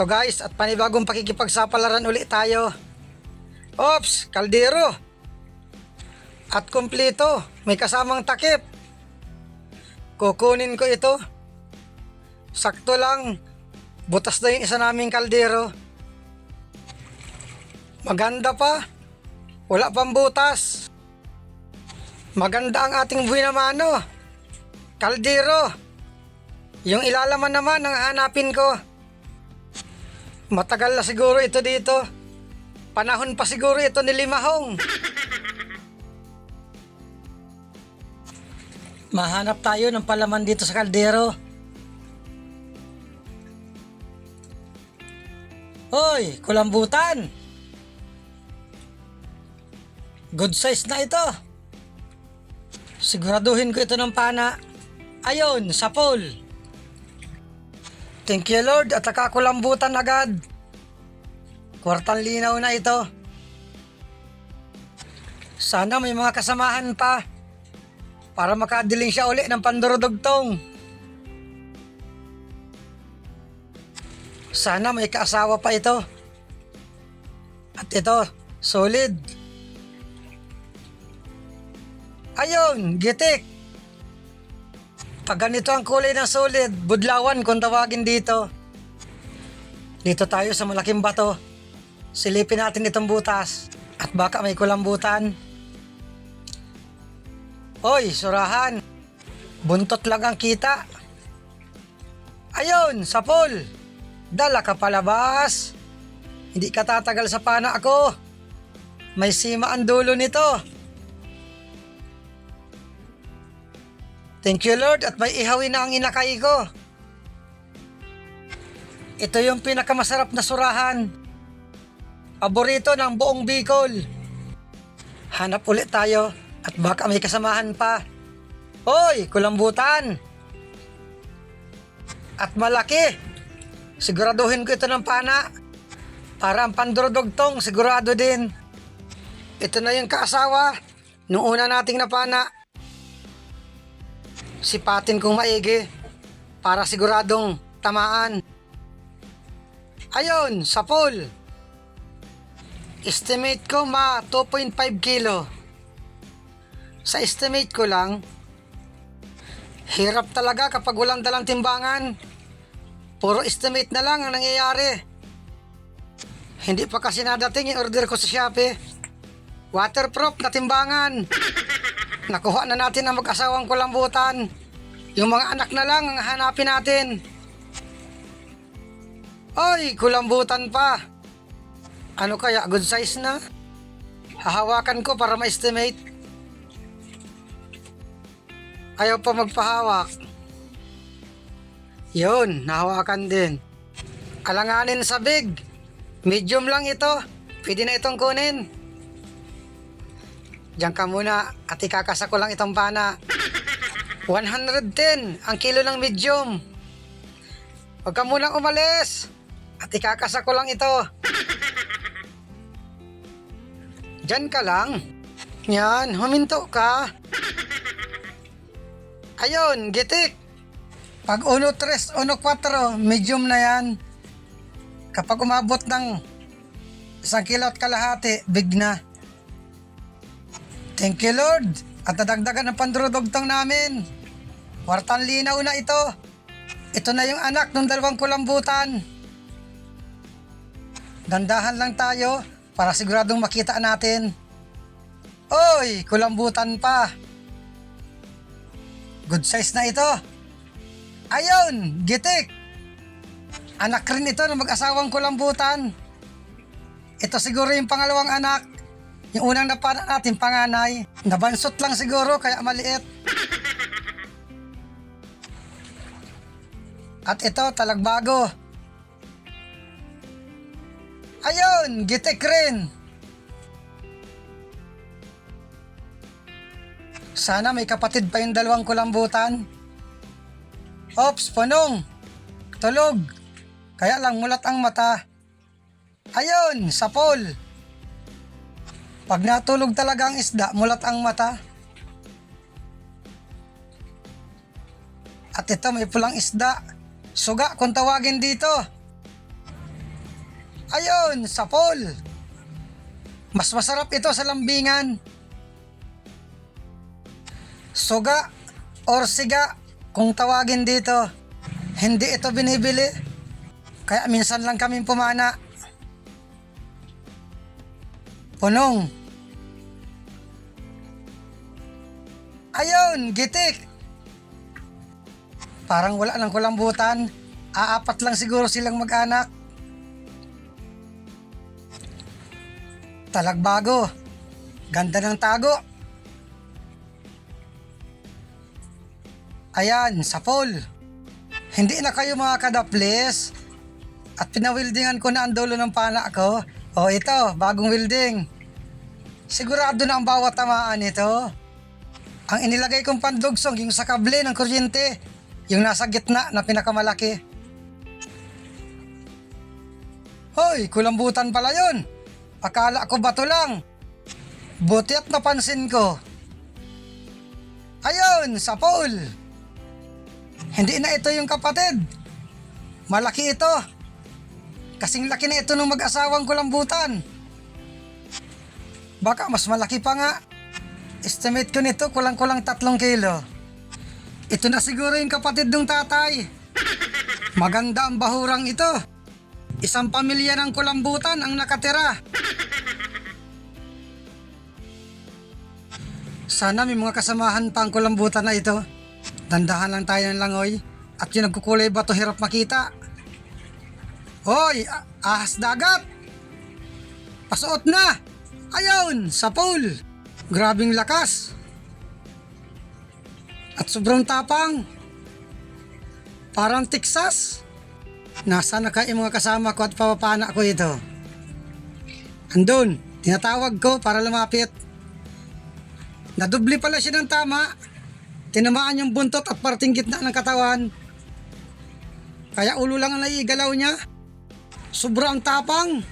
Ito guys, at panibagong pakikipagsapalaran ulit tayo. Ops, kaldero. At kumpleto, may kasamang takip. Kukunin ko ito. Sakto lang, butas na yung isa naming kaldero. Maganda pa. Wala pang butas. Maganda ang ating buhay na mano. Kaldero. Yung ilalaman naman ang hanapin ko. Matagal na siguro ito dito. Panahon pa siguro ito ni Limahong. Mahanap tayo ng palaman dito sa kaldero. Hoy, kulambutan! Good size na ito. Siguraduhin ko ito ng pana. Ayon, sa pole. Thank you Lord at nakakulambutan agad. Kwartang linaw na ito. Sana may mga kasamahan pa para makadiling siya uli ng pandurudugtong. Sana may kaasawa pa ito. At ito, solid. Ayun, gitik. Pag ganito ang kulay ng solid, budlawan kung tawagin dito. Dito tayo sa malaking bato. Silipin natin itong butas. At baka may kulambutan. Oy, surahan. Buntot lang ang kita. Ayun, sapol. Dala ka palabas. Hindi ka tatagal sa pana ako. May sima ang dulo nito. Thank you Lord at may ihawin na ang inakay ko. Ito yung pinakamasarap na surahan. Paborito ng buong Bicol. Hanap ulit tayo at baka may kasamahan pa. Hoy, kulambutan! At malaki. Siguraduhin ko ito ng pana. Para ang pandurudugtong sigurado din. Ito na yung kaasawa. Nung una nating napana. Sipatin kong maigi. Para siguradong tamaan. Ayun, sa pool. Estimate ko ma 2.5 kilo. Sa estimate ko lang, hirap talaga kapag walang dalang timbangan. Puro estimate na lang ang nangyayari. Hindi pa kasi nadating yung order ko sa Shopee. Waterproof na timbangan. Nakuha na natin ang mag-asawang kulambutan. Yung mga anak na lang ang hanapin natin. Oy, kulambutan pa. Ano kaya, good size na? Hahawakan ko para ma-estimate. Ayaw pa magpahawak. Yun, nahawakan din. Alanganin sa big. Medium lang ito. Pwede na itong kunin. Diyan ka muna at ikakasa ko lang itong pana. 110 ang kilo ng medium. Huwag ka munang umalis. At ikakasa ko lang ito. Diyan ka lang. Yan, huminto ka. Ayun, gitik. Pag 1.3, 1.4, medium na yan. Kapag umabot ng isang kilo at kalahati, big na. Thank you Lord. At nadagdagan ang pandurudugtong namin. Kwartang linaw na ito. Ito na yung anak ng dalawang kulambutan. Dandahan lang tayo para siguradong makita natin. Oy, kulambutan pa. Good size na ito. Ayun, gitik. Anak rin ito ng mag-asawang kulambutan. Ito siguro yung pangalawang anak. Yung unang napana natin, panganay. Nabansot lang siguro, kaya maliit. At ito, talagbago. Ayun, gitik rin. Sana may kapatid pa yung dalawang kulambutan. Ops, punong. Tulog. Kaya lang mulat ang mata. Ayun, sapol. Pag natulog talaga ang isda, mulat ang mata. At ito may pulang isda. Suga kung tawagin dito. Ayun, sapol. Mas masarap ito sa lambingan. Suga or siga kung tawagin dito. Hindi ito binibili. Kaya minsan lang kaming pumana. Punong. Ayun, gitik. Parang wala ng kulambutan. Aapat lang siguro silang mag-anak. Talagbago. Ganda ng tago. Ayan, sapol. Hindi na kayo mga kadaples. At pinawildingan ko na ang dulo ng pana ko. O ito, bagong wilding. Sigurado na ang bawat tamaan nito. Ang inilagay kong pandugsong yung sa kable ng kuryente. Yung nasa gitna na pinakamalaki. Hoy, kulambutan pala yun. Akala ko bato lang. Buti at napansin ko. Ayun, sa Paul. Hindi na ito yung kapatid. Malaki ito. Kasing laki na ito ng mag-asawang kulambutan. Baka mas malaki pa nga. Estimate ko nito kulang-kulang tatlong kilo. Ito na siguro yung kapatid ng tatay. Maganda ang bahurang ito. Isang pamilya ng kulambutan ang nakatira. Sana may mga kasamahan pa ang kulambutan na ito. Dandahan lang tayo ng langoy at yung nagkukulay bato hirap makita. Hoy, ahas dagat! Pasuot na! Ayun, sa pool! Grabing lakas! At sobrang tapang! Parang Texas! Nasa na kayo mga kasama ko at papapana ko ito? Andun, tinatawag ko para lumapit. Nadubli pala siya ng tama. Tinamaan yung buntot at parting gitna ng katawan. Kaya ulo lang ang naigalaw niya. Sobrang tapang.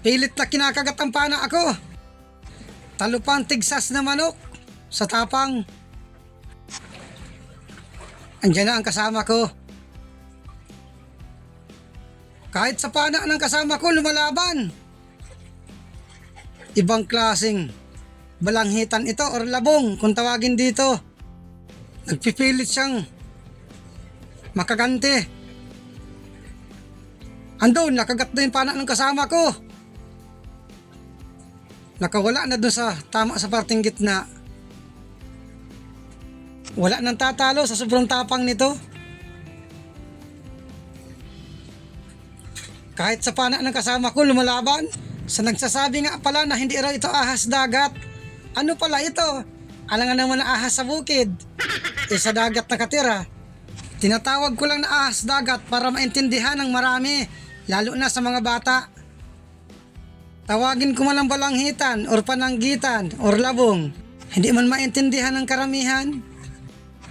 Pilit na kinakagat ang pana ako. Talupang tigsas na manok sa tapang. Andiyan na ang kasama ko. Kahit sa pana ng kasama ko lumalaban. Ibang klaseng balanghitan ito or labong kung tawagin dito. Nagpipilit siyang makagante. Andun, nakagat na yung pana ng kasama ko. Nakawala na dun sa tama sa parting gitna. Wala nang tatalo sa sobrang tapang nito. Kahit sa pana ng kasama ko lumalaban, sa nagsasabi nga pala na hindi raw ito ahas dagat. Ano pala ito? Alangan naman na ahas sa bukid. Eh sa dagat nakatira. Tinatawag ko lang na ahas dagat para maintindihan ng marami, lalo na sa mga bata. Tawagin ko man lang balanghitan or pananggitan or labong. Hindi man maintindihan ng karamihan.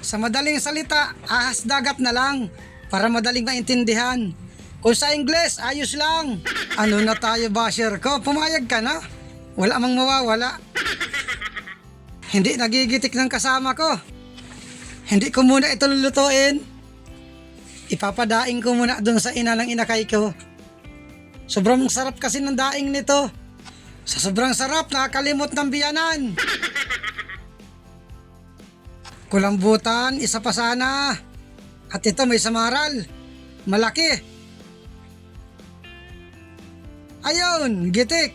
Sa madaling salita, ahas dagat na lang para madaling maintindihan. Kung sa Ingles, ayos lang. Ano na tayo basher ko? Pumayag ka na. Wala mang mawawala. Hindi nagigitik ng kasama ko. Hindi ko muna ito lulutuin. Ipapadaing ko muna dun sa ina ng inakay ko. Sobrang sarap kasi ng daing nito. Sa sobrang sarap, nakakalimot ng biyanan. Kulambutan, isa pa sana. At ito may samaral. Malaki. Ayun, gitik.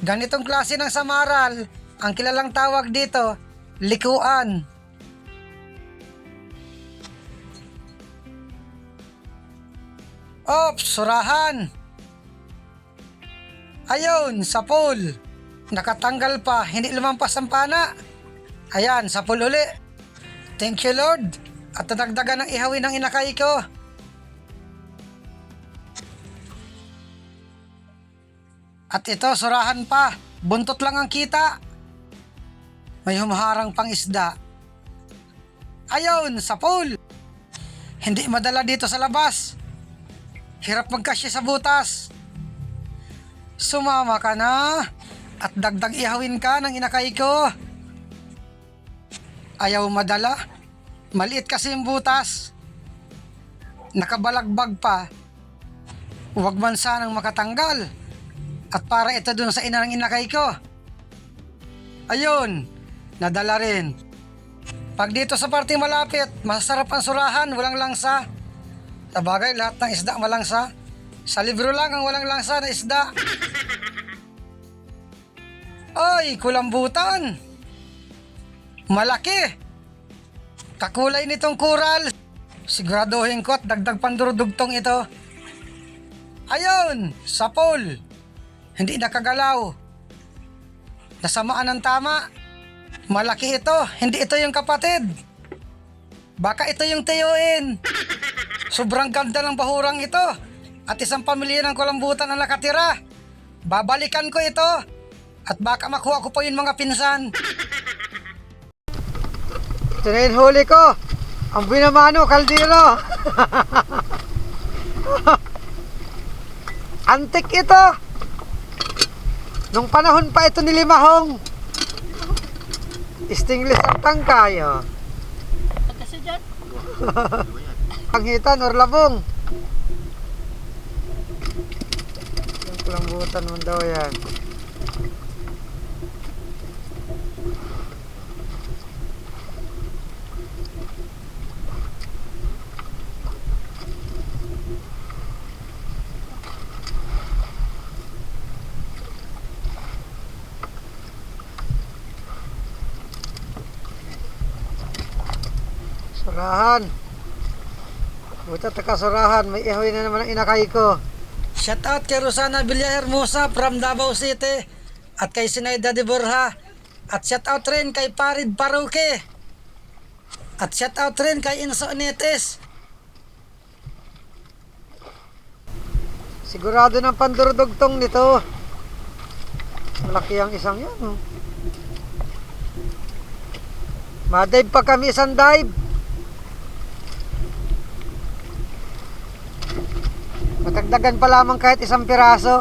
Ganitong klase ng samaral, ang kilalang tawag dito, likuan. Ops, surahan. Ayun, sa pool. Nakatanggal pa, hindi lumampas ang pana. Ayan, sa pool uli. Thank you Lord. At nadagdagan ng ihawin ng inakay ko. At ito, surahan pa. Buntot lang ang kita. May humaharang pang isda. Ayun, sa pool. Hindi madala dito sa labas. Hirap magkasya sa butas. Sumama ka na at dagdag ihawin ka ng inakay ko. Ayaw madala. Maliit kasi yung butas. Nakabalagbag pa. Huwag man sanang makatanggal. At para ito dun sa ina ng inakay ko. Ayun, nadala rin. Pag dito sa parte malapit, masarap ang surahan, walang langsa. Sa bagay, lahat ng isda malangsa. Sa libro lang ang walang langsa na isda. Ay, kulambutan. Malaki. Kakulay nitong kural. Siguraduhin ko at dagdag pandurudugtong ito. Ayun, sapol. Hindi nakagalaw. Nasamaan ng tama. Malaki ito, hindi ito yung kapatid. Baka ito yung tiyuin. Sobrang ganda ng bahurang ito. At isang pamilya ng kulambutan ang nakatira. Babalikan ko ito. At baka makuha ko pa yung mga pinsan. Ito na yung huli ko. Ang binamano, kaldero. Antik ito. Nung panahon pa ito ni Limahong. Stingless ang tangkay. Oh. Kasi dyan, Panghitan or labong. Kulambutan mo daw yan. Surahan. Buta takasurahan, may ihoy na naman ang inakay ko. Shout out kay Rosana Villa Hermosa from Davao City at kay Sinayda de Borja at shout out rin kay Parid Paruke at shout out rin kay Inso Netes. Sigurado ng pandurudugtong nito. Malaki ang isang yan. Oh. Madive pa kami isang dive. Matagdagan pa lamang kahit isang piraso.